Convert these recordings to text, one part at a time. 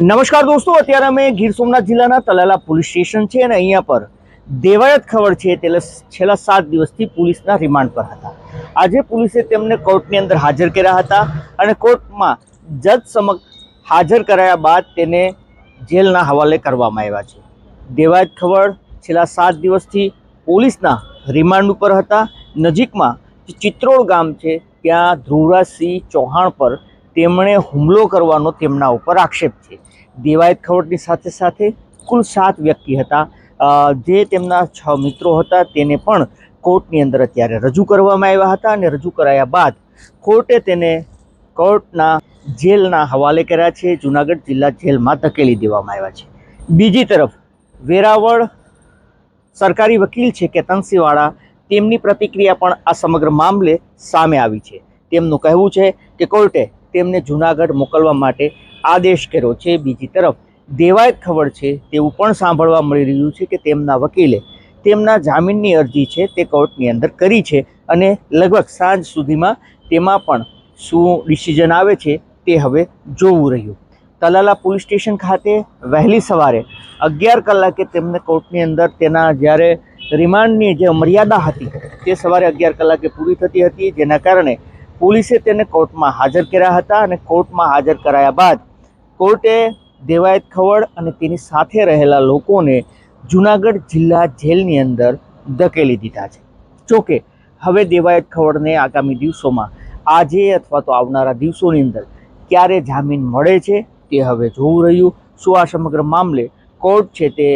નમસ્કાર દોસ્તો, અત્યારે અમે ગીર સોમનાથ જિલ્લાના તલાલા પોલીસ સ્ટેશન છે અને અહીંયા પર દેવાયત ખબર છે તે છેલ્લા સાત દિવસથી પોલીસના રિમાન્ડ પર હતા. આજે પોલીસે તેમને કોર્ટની અંદર હાજર કર્યા હતા અને કોર્ટમાં જજ સમક્ષ હાજર કરાયા બાદ તેને જેલના હવાલે કરવામાં આવ્યા છે. દેવાયત ખબર છેલ્લા સાત દિવસથી પોલીસના રિમાન્ડ ઉપર હતા. નજીકમાં જે ચિત્રોડ ગામ છે, ત્યાં ધ્રુવરાજસિંહ ચૌહાણ પર તેમણે હુમલો કરવાનો તેમના ઉપર આક્ષેપ છે. દેવાયત ખવડની સાથે સાથે કુલ સાત વ્યક્તિ હતા. જે તેમના છ મિત્રો હતા તેને પણ કોર્ટની અંદર અત્યારે રજૂ કરવામાં આવ્યા હતા અને રજૂ કરાયા બાદ કોર્ટે તેને કોર્ટના જેલના હવાલે કર્યા છે. જુનાગઢ જિલ્લા જેલમાં ધકેલી દેવામાં આવ્યા છે. બીજી તરફ વેરાવળ સરકારી વકીલ છે કેતનસિંહવાળા, તેમની પ્રતિક્રિયા પણ આ સમગ્ર મામલે સામે આવી છે. તેમનું કહેવું છે કે કોર્ટે તેમને જુનાગઢ મોકલવા માટે આદેશ કર્યો છે. બીજી તરફ દેવાયત ખબર છે, તેવું પણ સાંભળવા મળી રહ્યું છે કે તેમના વકીલે તેમના જામીનની અરજી છે તે કોર્ટની અંદર કરી છે અને લગભગ સાંજ સુધીમાં તેમાં પણ શું ડિસિઝન આવે છે તે હવે જોવું રહ્યું. તલાલા પોલીસ સ્ટેશન ખાતે વહેલી સવારે અગિયાર કલાકે તેમને કોર્ટની અંદર તેના જ્યારે રિમાન્ડની જે મર્યાદા હતી તે સવારે અગિયાર કલાકે પૂરી થતી હતી. જેના કારણે પોલીસે તેને કોર્ટમાં હાજર કર્યા હતા અને કોર્ટમાં હાજર કરાયા બાદ કોર્ટે દેવાયત ખવડ અને તેની સાથે રહેલા લોકોને જુનાગઢ જિલ્લા જેલની અંદર ધકેલી દીધા છે. જોકે હવે દેવાયત ખવડને આગામી દિવસોમાં આજે અથવા તો આવનારા દિવસોની અંદર ક્યારે જામીન મળે છે તે હવે જોવું રહ્યું. શું આ સમગ્ર મામલે કોર્ટ છે તે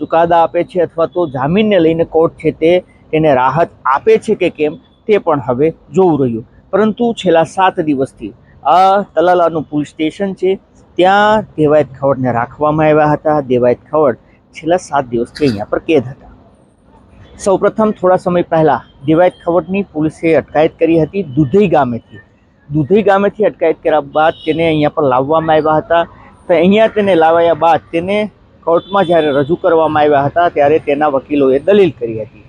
ચુકાદા આપે છે અથવા તો જામીનને લઈને કોર્ટ છે તે એને રાહત આપે છે કે કેમ તે પણ હવે જોવું રહ્યું. પરંતુ છેલ્લા સાત દિવસથી આ તલાલાનું પોલીસ સ્ટેશન છે, ત્યાં દેવાયત ખવડને રાખવામાં આવ્યા હતા. દેવાયત ખવડ છેલ્લા સાત દિવસથી અહીંયા પર કેદ હતા. સૌપ્રથમ થોડા સમય પહેલાં દેવાયત ખવડની પોલીસે અટકાયત કરી હતી દુધઈ ગામેથી. દુધઈ ગામેથી અટકાયત કર્યા બાદ તેને અહીંયા પર લાવવામાં આવ્યા હતા. તો અહીંયા તેને લાવાયા બાદ તેને કોર્ટમાં જ્યારે રજૂ કરવામાં આવ્યા હતા, ત્યારે તેના વકીલોએ દલીલ કરી હતી.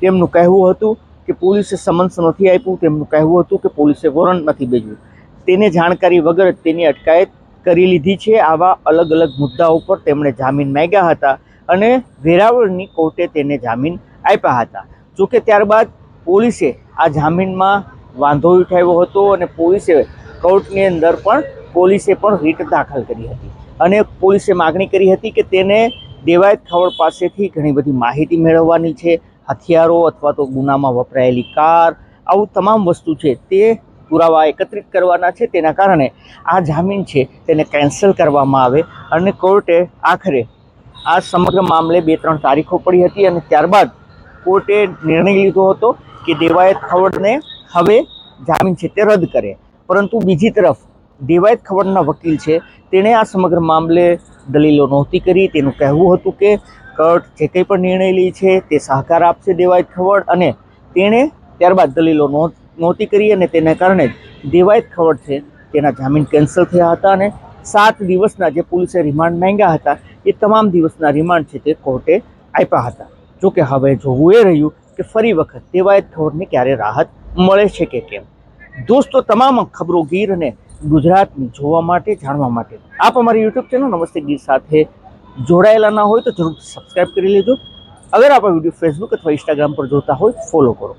તેમનું કહેવું હતું કે પોલીસે સમન્સ નથી આપ્યું તેમનું કહેવું હતું કે પોલીસે વોરંટ નથી ભેજ્યું. તેને જાણકારી વગર તેની અટકાયત કરી લીધી છે. આવા અલગ અલગ મુદ્દાઓ પર તેમણે જામીન માંગ્યા હતા અને વેરાવળની કોર્ટે તેને જામીન આપ્યા હતા. જોકે ત્યારબાદ પોલીસે આ જામીનમાં વાંધો ઉઠાવ્યો હતો અને પોલીસે કોર્ટની અંદર પણ પોલીસે પણ રીટ દાખલ કરી હતી અને પોલીસે માગણી કરી હતી કે તેને દેવાયત ખવડ પાસેથી ઘણી બધી માહિતી મેળવવાની છે. હથિયારો અથવા તો ગુનામાં વપરાયેલી કાર, આવું તમામ વસ્તુ છે તે પુરાવા એકત્રિત કરવાના છે. તેના કારણે આ જામીન છે તેને કેન્સલ કરવામાં આવે અને કોર્ટે આખરે આ સમગ્ર મામલે બે ત્રણ તારીખો પડી હતી અને ત્યારબાદ કોર્ટે નિર્ણય લીધો હતો કે દેવાયત ખવડને હવે જામીન છે તે રદ કરે. પરંતુ બીજી તરફ દેવાયત ખવડના વકીલ છે, તેણે આ સમગ્ર મામલે દલીલો નહોતી કરી. તેનું કહેવું હતું કે જે કંઈ પણ નિર્ણય લે છે તે સહકાર આપશે દેવાયત ખવડ અને તેણે ત્યારબાદ દલીલો નહોત કરી અને તેના કારણે જ દેવાયત ખવડ છે તેના જામીન કેન્સલ થયા હતા અને સાત દિવસના જે પોલીસે રિમાન્ડ માંગ્યા હતા એ તમામ દિવસના રિમાન્ડ છે તે કોર્ટે આપ્યા હતા. જોકે હવે જોવું એ રહ્યું કે ફરી વખત દેવાયત ખવડને ક્યારે રાહત મળે છે કે કેમ? દોસ્તો, તમામ ખબરો ગીર અને ગુજરાતની જોવા માટે, જાણવા માટે. આપ અમારી યુટ્યુબ ચેનલ નમસ્તે ગીર સાથે જોડાયેલા ના હોય તો જરૂર સબસ્ક્રાઈબ કરી લેજો. અગર આપ આ વીડિયો ફેસબુક અથવા ઇન્સ્ટાગ્રામ પર જોતા હોય ફોલો કરો.